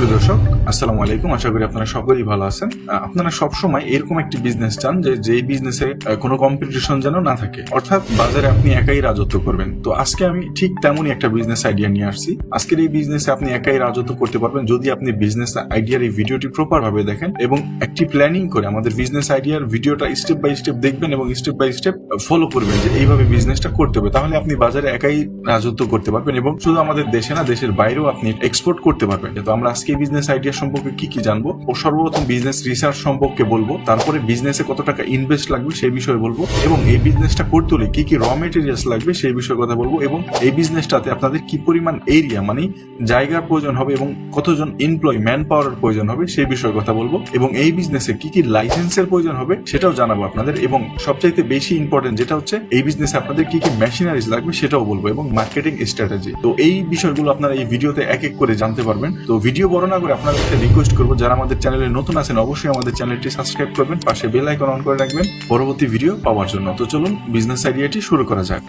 সুপ্রিয় দর্শক, আসসালামু আলাইকুম। আশা করি আপনারা সকলেই ভালো আছেন। আপনারা সবসময় এরকম একটি বিজনেস চান যে, যেই বিজনেসে কোনো কম্পিটিশন যেন না থাকে। অর্থাৎ বাজারে আপনি একাই রাজত্ব করবেন। তো আজকে আমি ঠিক তেমনই একটা বিজনেস আইডিয়া নিয়ে আসছি। আজকের এই বিজনেসে আপনি একাই রাজত্ব করতে পারবেন যদি আপনি বিজনেস আইডিয়ার এই ভিডিওটি প্রপার ভাবে দেখেন এবং একটি প্ল্যানিং করে আমাদের বিজনেস আইডিয়ার ভিডিওটা স্টেপ বাই স্টেপ দেখবেন এবং স্টেপ বাই স্টেপ ফলো করবেন যে, এইভাবে বিজনেসটা করতে হবে। তাহলে আপনি বাজারে একাই রাজত্ব করতে পারবেন এবং শুধু আমাদের দেশে না, দেশের বাইরেও আপনি এক্সপোর্ট করতে পারবেন। তো আমরা আজকে বিজনেস আইডিয়া সম্পর্কে কি কি জানব ও সর্বপ্রথম বিজনেস রিসার্চ সম্পর্কে বলব, তারপরে বিজনেসে কত টাকা ইনভেস্ট লাগবে সেই বিষয়ে বলব, এবং এই বিজনেসটা করতে হলে কি কি র মেটেরিয়ালস লাগবে সেই বিষয়ে কথা বলব, এবং এই বিজনেসটাতে আপনাদের কি পরিমাণ এরিয়া মানে জায়গার প্রয়োজন হবে এবং কতজন এমপ্লয় ম্যান পাওয়ারের প্রয়োজন হবে সেই বিষয়ে কথা বলব, এবং এই বিজনেসে কি কি লাইসেন্সের প্রয়োজন হবে সেটাও জানাব আপনাদের, এবং সবচাইতে বেশি ইম্পর্টেন্ট যেটা হচ্ছে এই বিজনেসে আপনাদের কি কি মেশিনারিজ লাগবে সেটাও বলব, এবং মার্কেটিং স্ট্র্যাটেজি তো এই বিষয়গুলো আপনারা এই ভিডিওতে এক এক করে জানতে পারবেন। তো ভিডিও বড় না করে আপনাদেরকে রিকোয়েস্ট করব। যারা আমাদের চ্যানেলে নতুন আছেন, অবশ্যই আমাদের চ্যানেলটি সাবস্ক্রাইব করবেন, পাশে বেল আইকন অন করে রাখবেন। পরবর্তী ভিডিও পাওয়ার জন্য। তো চলুন বিজনেস আইডিয়াটি শুরু করা যাক।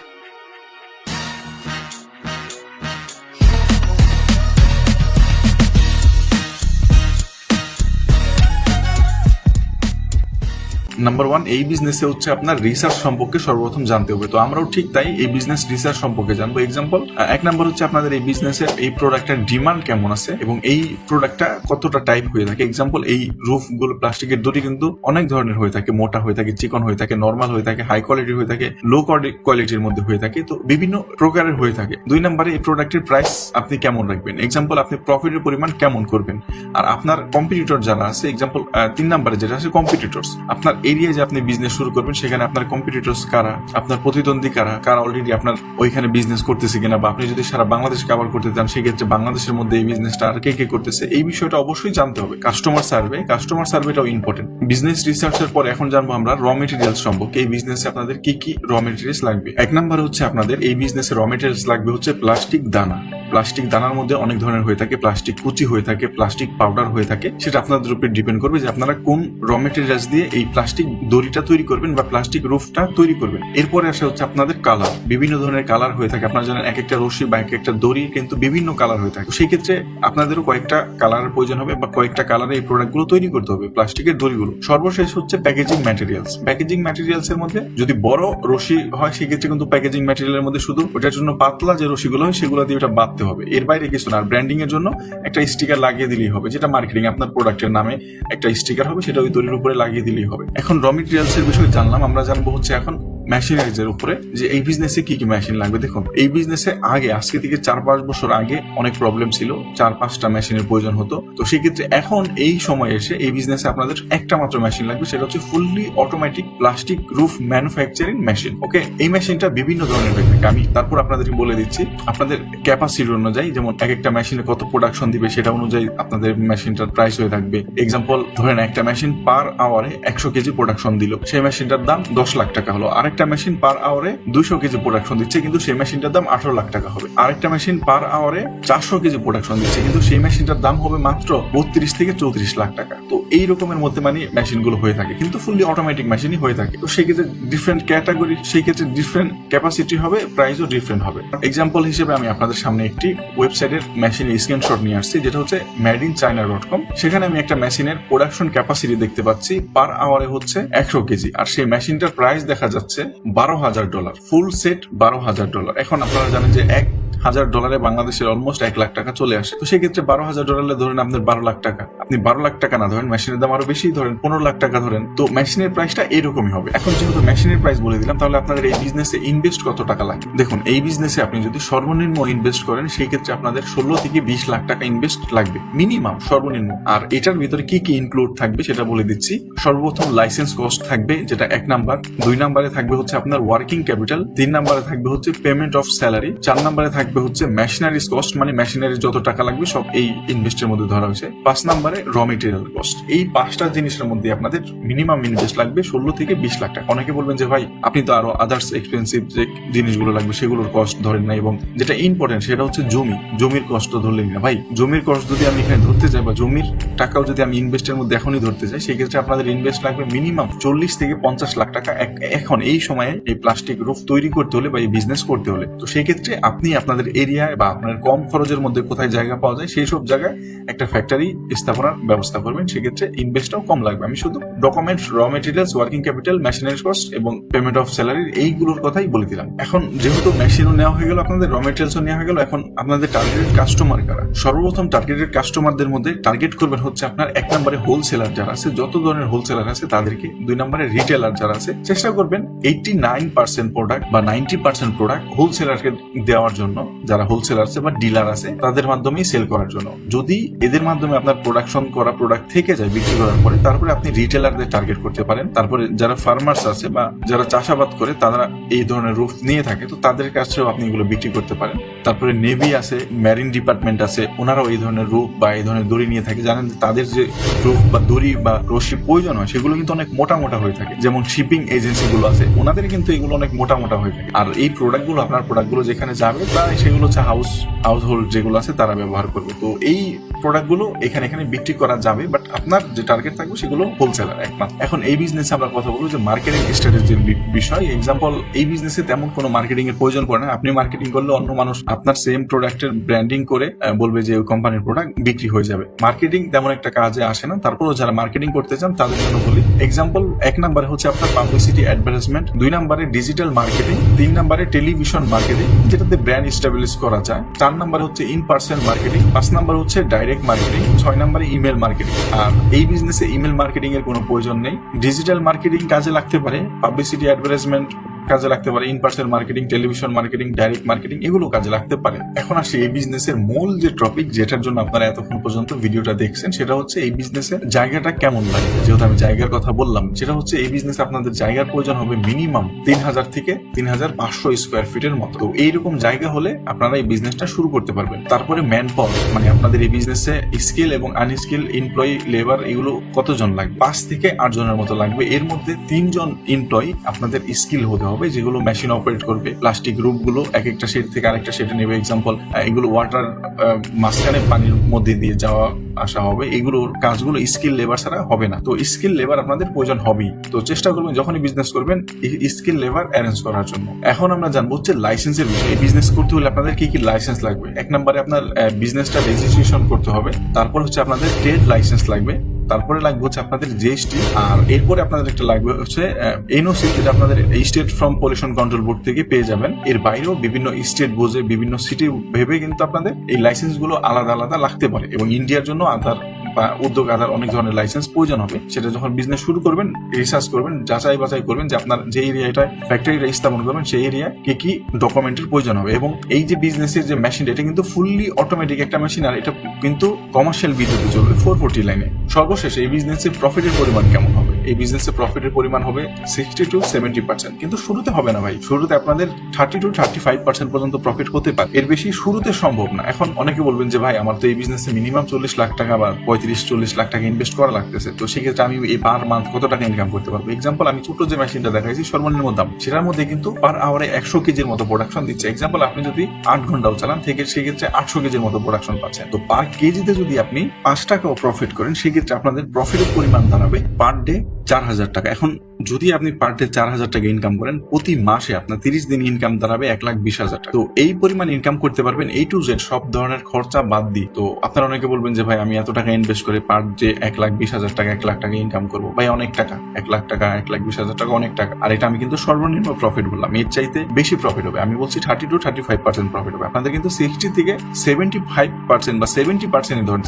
নাম্বার ওয়ান এই বিজনেসে হচ্ছে আপনার রিসার্চ সম্পর্কে সর্বপ্রথম জানতে হবে। তো আমরাও ঠিক তাই এই বিজনেস রিসার্চ সম্পর্কে জানব। এক্সাম্পল এক নাম্বার হচ্ছে আপনাদের এই বিজনেসের এই প্রোডাক্টের ডিমান্ড কেমন আছে এবং এই প্রোডাক্টটা কতটা টাইপ হয়ে থাকে। এক্সাম্পল এই রুফগুলো প্লাস্টিকের দড়ি কিন্তু অনেক ধরনের হয়ে থাকে। মোটা হয়ে থাকে, চিকন হয়ে থাকে নর্মাল হয়ে থাকে হাই কোয়ালিটির হয়ে থাকে লো কোয়ালিটির মধ্যে হয়ে থাকে। তো বিভিন্ন প্রকারের হয়ে থাকে। দুই নম্বরে এই প্রোডাক্টের প্রাইস আপনি কেমন রাখবেন? এক্সাম্পল আপনি প্রফিটের পরিমাণ কেমন করবেন? আর আপনার কম্পিটিটর যারা আছে এক্সাম্পল তিন নম্বরে যেটা আছে কম্পিটিটর্স আপনার এরিয়ায় যে আপনি বিজনেস শুরু করবেন, সেখানে আপনার কম্পিটিটর্স কারা? আপনার প্রতিদ্বন্দ্বী কারা? কারা অলরেডি আপনার ওইখানে বিজনেস করতেছে কিনা? বা আপনি যদি সারা বাংলাদেশ কভার করতে চান, সেক্ষেত্রে বাংলাদেশের মধ্যে এই বিজনেসটা আর কে কে করতেছে? এই বিষয়টা অবশ্যই জানতে হবে। কাস্টমার সার্ভে কাস্টমার সার্ভেটাও ইম্পর্টেন্ট বিজনেস রিসার্চের পর এখন জানব আমরা র মেটেরিয়ালস সম্পর্কে। এই বিজনেসে আপনাদের কি কি র মেটেরিয়ালস লাগবে? এক নাম্বার হচ্ছে আপনাদের, এই বিজনেসে র মেটেরিয়ালস লাগবে হচ্ছে প্লাস্টিক দানা। প্লাস্টিক দানার মধ্যে অনেক ধরনের হয়ে থাকে, প্লাস্টিক কুচি হয়ে থাকে, প্লাস্টিক পাউডার হয়ে থাকে। সেটা আপনাদের উপর ডিপেন্ড করবে যে আপনারা কোন র মেটেরিয়ালস দিয়ে এই প্লাস্টিক দড়িটা তৈরি করবেন বা প্লাস্টিক রুফটা তৈরি করবেন। এরপরে আসা হচ্ছে আপনাদের কালার বিভিন্ন ধরনের কালার হয়ে থাকে। আপনারা জানেন এক একটা রশি বা এক একটা দড়ি কিন্তু বিভিন্ন কালার হয়ে থাকে। সেই ক্ষেত্রে আপনাদেরও কয়েকটা কালারের প্রয়োজন হবে বা কয়েকটা কালারে এই প্রোডাক্টগুলো তৈরি করতে হবে, প্লাস্টিকের দড়িগুলো। সর্বশেষ হচ্ছে প্যাকেজিং ম্যাটেরিয়ালস প্যাকেজিং ম্যাটেরিয়ালস এর মধ্যে যদি বড় রশি হয়, সেক্ষেত্রে কিন্তু প্যাকেজিং ম্যাটেরিয়ালের মধ্যে শুধু ওটার জন্য পাতলা যে রশিগুলো হয়, সেগুলো দিয়ে ওটা বাঁধতে হবে। এর বাইরে কিছু না। আর ব্র্যান্ডিং এর জন্য একটা স্টিকার লাগিয়ে দিলেই হবে। যেটা মার্কেটিং আপনার প্রোডাক্টের নামে একটা স্টিকার হবে, সেটা ওই দড়ির উপরে লাগিয়ে দিলেই হবে। এখন র মেটেরিয়ালস এর বিষয়ে জানলাম। আমরা জানব হচ্ছে এখন মেশিনারিজ এর উপরে যে এই বিজনেসে কি কি মেশিন লাগবে? দেখুন, এই বিজনেসে আগে, আজকে থেকে চার পাঁচ বছর আগে অনেক প্রবলেম ছিল। চার পাঁচটা মেশিনের প্রয়োজন হতো। তো সেক্ষেত্রে এখন এই সময় এসে এই বিজনেসে আপনাদের একটা মাত্র মেশিন লাগবে, সেটা হচ্ছে fully automatic plastic roof manufacturing machine okay এই মেশিনটা বিভিন্ন ধরনের হয়ে থাকে। আমি তারপর আপনাদেরকে বলে দিচ্ছি, আপনাদের ক্যাপাসিটি অনুযায়ী, যেমন এক একটা মেশিনে কত প্রোডাকশন দিবে, সেটা অনুযায়ী আপনাদের মেশিনটার প্রাইস হয়ে থাকবে। এক্সাম্পল ধরেন একটা মেশিন পার আওয়ারে একশো কেজি প্রোডাকশন দিল। সেই মেশিনটার দাম দশ লাখ টাকা হলো। আরেকটা মেশিন পার আওয়ারে দুশো কেজি প্রোডাকশন দিচ্ছে, কিন্তু সেই মেশিনটার দাম আঠারো লাখ টাকা হবে। আরেকটা মেশিন পার আওয়ারে চারশো কেজি প্রোডাকশন দিচ্ছে, কিন্তু সেই মেশিনটার দাম হবে মাত্র বত্রিশ থেকে চৌত্রিশ লাখ টাকা। তো এই রকমের মধ্যে মানে মেশিনগুলো হয়ে থাকে, কিন্তু ফুললি অটোমেটিক মেশিনই হয়ে থাকে। তো সেই ক্ষেত্রে ডিফারেন্ট ক্যাটাগরি সেই ক্ষেত্রে ডিফারেন্ট ক্যাপাসিটি হবে প্রাইসও ডিফারেন্ট হবে। এক্সাম্পল হিসেবে আমি আপনাদের সামনে একটি ওয়েবসাইটের মেশিনের স্ক্রিনশট নিয়ে আসছি, যেটা হচ্ছে made in China dot com সেখানে আমি একটা মেশিনের প্রোডাকশন ক্যাপাসিটি দেখতে পাচ্ছি পার আওয়ারে হচ্ছে একশো কেজি। আর সেই মেশিনটার প্রাইস দেখা যাচ্ছে বারো হাজার ডলার ফুল সেট বারো হাজার ডলার। এখন আপনারা জানেন যে এক হাজার ডলারে বাংলাদেশের অলমোস্ট এক লাখ টাকা চলে আসে। তো সেক্ষেত্রে বারো হাজার ডলারে ধরেন আপনার বারো লাখ টাকা। আপনি বারো লাখ টাকা না, ধরেন মেশিনের দাম আরও বেশি, ধরেন পনেরো লাখ টাকা ধরেন। তো মেশিনের প্রাইসটা এরকমই হবে। এখন যেহেতু মেশিনের প্রাইস বলে দিলাম, তাহলে আপনাদের এই বিজনেসে ইনভেস্ট কত টাকা লাগে? দেখুন, এই বিজনেসে আপনি যদি সর্বনিম্ন ইনভেস্ট করেন সেই ক্ষেত্রে আপনাদের ষোলো থেকে বিশ লাখ টাকা ইনভেস্ট লাগবে। মিনিমাম সর্বনিম্ন। আর এটার ভিতরে কি কি ইনক্লুড থাকবে সেটা বলে দিচ্ছি। সর্বপ্রথম লাইসেন্স কস্ট থাকবে, যেটা এক নাম্বার। দুই নাম্বারে থাকবে হচ্ছে আপনার ওয়ার্কিং ক্যাপিটাল তিন নাম্বারে থাকবে হচ্ছে পেমেন্ট অফ স্যালারি চার নাম্বারে থাকবে হচ্ছে মেশিনারিজ কস্ট মানে মেশিনারি যত টাকা লাগবে সব এই ইনভেস্টের মধ্যে ধরা হয়েছে। পাঁচ নাম্বারে র মেটেরিয়াল কস্ট এই পাঁচটা জিনিসের মধ্যে আপনাদের মিনিমাম ইনভেস্ট লাগবে ষোলো থেকে বিশ লাখ টাকা। অনেকে বলবেন যে, ভাই, আপনি তো আরও আদার্স এক্সপেন্সিভ যে জিনিসগুলো লাগবে সেগুলোর কস্ট ধরেন না। এবং যেটা ইম্পর্টেন্ট সেটা হচ্ছে জমি। জমির কষ্ট ধরলেন না। ভাই, জমির কষ্ট যদি আমি এখানে ধরতে যাই বা জমির টাকাও যদি আমি ইনভেস্টের মধ্যে এখনই ধরতে যাই, সেক্ষেত্রে আপনাদের ইনভেস্ট লাগবে মিনিমাম চল্লিশ থেকে পঞ্চাশ লাখ টাকা এখন, এই সময়ে এই প্লাস্টিক রুফ তৈরি করতে হলে বা এই বিজনেস করতে হলে। তো সেই ক্ষেত্রে আপনি আপনার আপনাদের এরিয়ায় বা আপনার কম খরচের মধ্যে কোথায় জায়গা পাওয়া যায়, সেই সব জায়গায় একটা ফ্যাক্টরি স্থাপনার ব্যবস্থা করবেন। সেক্ষেত্রে ইনভেস্টটাও কম লাগবে। আমি শুধু documents raw materials working capital machinery cost এবং পেমেন্ট অফ স্যালারি এইগুলোর কথাই বলে দিলাম। এখন যেহেতু মেশিনও নেওয়া হয়ে গেল, আপনাদের র মেটেরিয়ালসও নেওয়া হয়ে গেল, এখন আপনাদের টার্গেটেড কাস্টমার কারা? সর্বপ্রথম টার্গেটেড কাস্টমারদের মধ্যে টার্গেট করবেন হচ্ছে আপনার এক নম্বরে হোলসেলার যারা আছে, যত ধরনের হোলসেলার আছে তাদেরকে। দুই নম্বরে রিটেলার যারা আছে, চেষ্টা করবেন এইটি নাইন পার্সেন্ট প্রোডাক্ট বা নাইনটি পার্সেন্ট প্রোডাক্ট হোলসেলারকে দেওয়ার জন্য। যারা হোলসেলার আছে বা ডিলার আছে, তাদের মাধ্যমেই সেল করার জন্য। যদি এদের মাধ্যমে আপনার প্রোডাকশন করা প্রোডাক্ট থেকে যায়, বিক্রি করার পরে, তারপরে আপনি রিটেলারদের টার্গেট করতে পারেন। তারপরে যারা ফার্মার্স আছে বা যারা চাষাবাদ করে, তারা এই ধরনের রুফ নিয়ে থাকে, তো তাদের কাছেও আপনি এগুলো বিক্রি করতে পারেন। তারপরে নেভি আছে ম্যারিন ডিপার্টমেন্ট আছে, ওনারাও এই ধরনের রূপ বা এই ধরনের দড়ি নিয়ে থাকে। জানেন যে তাদের যে রূপ বা দড়ি বা রশি প্রয়োজন হয়, সেগুলো কিন্তু অনেক মোটা মোটা হয়ে থাকে। যেমন শিপিং এজেন্সি গুলো আছে, ওনাদের কিন্তু এগুলো অনেক মোটা মোটা হয়ে থাকে। আর এই প্রোডাক্টগুলো, আপনার প্রোডাক্টগুলো যেখানে যাবে তা সেগুলো হচ্ছে হাউস হাউস হোল্ড যেগুলো আছে তারা ব্যবহার করবে। তো এই প্রোডাক্টগুলো এখানে এখানে বিক্রি করা যাবে বাট আপনার যে টার্গেট থাকবে সেগুলো হোলসেলার একমাত্র। এখন এই বিজনেসে আমরা কথা বলব যে মার্কেটিং স্ট্র্যাটেজির বিষয়। এক্সাম্পল এই বিজনেসে তেমন কোনো মার্কেটিং এর প্রয়োজন পড়ে না। আপনি মার্কেটিং করলে অন্য মানুষ আপনার সেম প্রোডাক্টের ব্র্যান্ডিং করে বলবে যে ওই কোম্পানির প্রোডাক্ট বিক্রি হয়ে যাবে। মার্কেটিং তেমন একটা কাজে আসে না। তারপরও যারা মার্কেটিং করতে চান, তাদের জন্য বলি এক্সাম্পল এক নম্বরে হচ্ছে আপনার পাবলিসিটি অ্যাডভার্টাইজমেন্ট দুই নম্বরে ডিজিটাল মার্কেটিং তিন নম্বরে টেলিভিশন মার্কেটিং যেটাতে ব্র্যান্ড স্টাবলিশ করা যায়। চার নাম্বার হচ্ছে ইন পার্সন মার্কেটিং পাঁচ নাম্বার হচ্ছে ডাইরেক্ট মার্কেটিং ছয় নাম্বারে ইমেল মার্কেটিং আর এই বিজনেসে ইমেল মার্কেটিং এর কোনো প্রয়োজন নেই। ডিজিটাল মার্কেটিং কাজে লাগতে পারে পাবলিসিটি অ্যাডভার্টাইজমেন্ট কাজে লাগতে পারে in person marketing television marketing direct marketing এগুলো কাজে লাগতে পারে। এখন আসি এই বিজনেসের মূল যে টপিক যেটার জন্য আপনারা এতক্ষণ পর্যন্ত ভিডিওটা দেখছেন, সেটা হচ্ছে এই বিজনেসের জায়গাটা কেমন লাগে? যেহেতু আমি জায়গার কথা বললাম, সেটা হচ্ছে এই বিজনেস আপনাদের জায়গার প্রয়োজন হবে মিনিমাম তিন হাজার থেকে তিন হাজার পাঁচশো স্কোয়ার ফিটের মতো। এইরকম জায়গা হলে আপনারা এই বিজনেসটা শুরু করতে পারবেন। তারপরে ম্যান পাওয়ার মানে আপনাদের এই বিজনেসে স্কিল এবং আনস্কিল এমপ্লয়ি লেবার এগুলো কতজন লাগবে? পাঁচ থেকে আট জনের মতো লাগবে। এর মধ্যে তিনজন এমপ্লয়ি আপনাদের স্কিল হতে হবে। যেগুলো মেশিন অপারেট করবে। প্লাস্টিক রূপগুলো এক একটা শেড থেকে আরেকটা শেডে নেবে। এক্সাম্পল এগুলো ওয়াটার মাঝখানে পানির মধ্যে দিয়ে যাওয়া, আসা হবে। এগুলোর কাজগুলো স্কিল লেবার ছাড়া হবে না। তো স্কিল লেবার আপনাদের প্রয়োজন হবেই। তো চেষ্টা করবেন যখনই বিজনেস করবেন স্কিল লেবার অ্যারেঞ্জ করার জন্য। এখন আমরা জানব হচ্ছে লাইসেন্সের বিষয়। বিজনেস করতে হলে আপনাদের কি কি লাইসেন্স লাগবে? এক নম্বরে আপনার বিজনেসটা রেজিস্ট্রেশন করতে হবে। তারপর হচ্ছে আপনাদের ট্রেড লাইসেন্স লাগবে। তারপরে লাগবে হচ্ছে আপনাদের জিএসটি আর এরপরে আপনাদের একটা লাগবে হচ্ছে এনওসি যেটা আপনাদের state from pollution control board থেকে পেয়ে যাবেন। এর বাইরেও বিভিন্ন স্টেট বোঝে, বিভিন্ন সিটি ভেবে কিন্তু আপনাদের এই লাইসেন্সগুলো আলাদা আলাদা লাগতে পারে এবং ইন্ডিয়ার জন্য আধার বা উদ্যোগ আধার অনেক ধরনের লাইসেন্স প্রয়োজন হবে। সেটা যখন বিজনেস শুরু করবেন রিসার্চ করবেন, যাচাই বাছাই করবেন যে আপনার যে এরিয়াটায় ফ্যাক্টরিটা স্থাপন করবেন, সেই এরিয়ায় কি কি ডকুমেন্টের প্রয়োজন হবে। এবং এই যে বিজনেসের যে মেশিন এটা কিন্তু ফুললি অটোমেটিক একটা মেশিন আর এটা কিন্তু কমার্শিয়াল বিদ্যুতে চলবে ফোর ফোরটি লাইনে সর্বশেষ এই বিজনেসের প্রফিটের পরিমাণ কেমন হবে? এই বিজনেসের প্রফিটের পরিমাণ হবে সিক্সটি টু সেভেন্টি পার্সেন্ট কিন্তু শুরুতে হবে না ভাই। শুরুতে আপনাদের thirty to thirty five percent পর্যন্ত প্রফিট হতে পারে। এর বেশি শুরুতে সম্ভব না। এখন অনেকে বলবেন যে, ভাই, আমার তো এই বিজনেসে মিনিমাম চল্লিশ লাখ টাকা বা পঁয়ত্রিশ, চল্লিশ লাখ টাকা ইনভেস্ট করা লাগতেছে। তো সেক্ষেত্রে আমি এই পার মান্থ কত টাকা ইনকাম করতে পারব? এক্সাম্পল আমি ছোট যে মেশিনটা দেখাইছি, সর্বনিম্ন দাম। সেটার মধ্যে কিন্তু পার আওয়ারে একশো কেজির মতো প্রোডাকশন দিচ্ছে। এক্সাম্পল আপনি যদি আট ঘন্টাও চালান, থেকে সেক্ষেত্রে আটশো কেজির মতো প্রোডাকশন পাচ্ছেন। তো পার কেজিতে যদি আপনি পাঁচ টাকাও প্রফিট করেন, সেক্ষেত্রে আপনাদের প্রফিটের পরিমাণ দাঁড়াবে পার ডে চার হাজার টাকা। এখন যদি আপনি পার ডে চার হাজার টাকা ইনকাম করেন, প্রতি মাসে আপনার তিরিশ দিন ইনকাম দাঁড়াবে এক লাখ বিশ হাজার টাকা। তো এই পরিমাণ ইনকাম করতে পারবেন এই টু জেড সব ধরনের খরচা বাদ দিই তো আপনারা অনেকে বলবেন যে, ভাই, আমি এত টাকা ইনভেস্ট করে পার ডে এক লাখ বিশ হাজার টাকা, এক লাখ টাকা ইনকাম করব। ভাই, অনেক টাকা, এক লাখ টাকা, এক লাখ বিশ হাজার টাকা, অনেক টাকা। আর এটা আমি কিন্তু সর্বনিম্ন প্রফিট বললাম। এর চাইতে বেশি প্রফিট হবে। আমি বলছি thirty to thirty five percent profit হবে। আপনাদের কিন্তু সিক্সটি থেকে সেভেন্টি ফাইভ পার্সেন্ট বা সেভেন্টি পার্সেন্ট ধরেন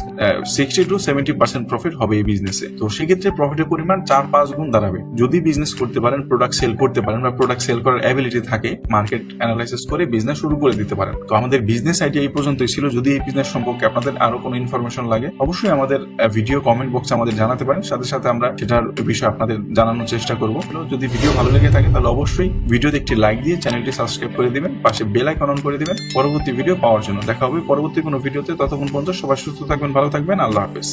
sixty to seventy percent profit হবে এই বিজনেসে তো সেক্ষেত্রে প্রফিটের পরিমাণ চার পাঁচ গুণ দাঁড়াবে। যদি বিজনেস করতে পারেন প্রোডাক্ট সেল করতে পারেন বা প্রোডাক্ট সেল করার অ্যাবিলিটি থাকে মার্কেট অ্যানালাইসিস করে বিজনেস শুরু করে দিতে পারেন। তো আমাদের বিজনেস আইডিয়া এই পর্যন্তই ছিল। যদি এই বিজনেস সম্পর্কে আপনাদের আরও কোনো ইনফরমেশন লাগে, অবশ্যই আমাদের ভিডিও কমেন্ট বক্সে আমাদের জানাতে পারেন। সাথে সাথে আমরা সেটার বিষয়ে আপনাদের জানানোর চেষ্টা করব। যদি ভিডিও ভালো লেগে থাকে, তাহলে অবশ্যই ভিডিওতে একটি লাইক দিয়ে চ্যানেলটি সাবস্ক্রাইব করে দিবেন, পাশে বেল আইকন অন করে দিবেন। পরবর্তী ভিডিও পাওয়ার জন্য। দেখা হবে পরবর্তী কোনো ভিডিওতে ততক্ষণ পর্যন্ত সবাই সুস্থ থাকবেন, ভালো থাকবেন। আল্লাহ হাফেজ।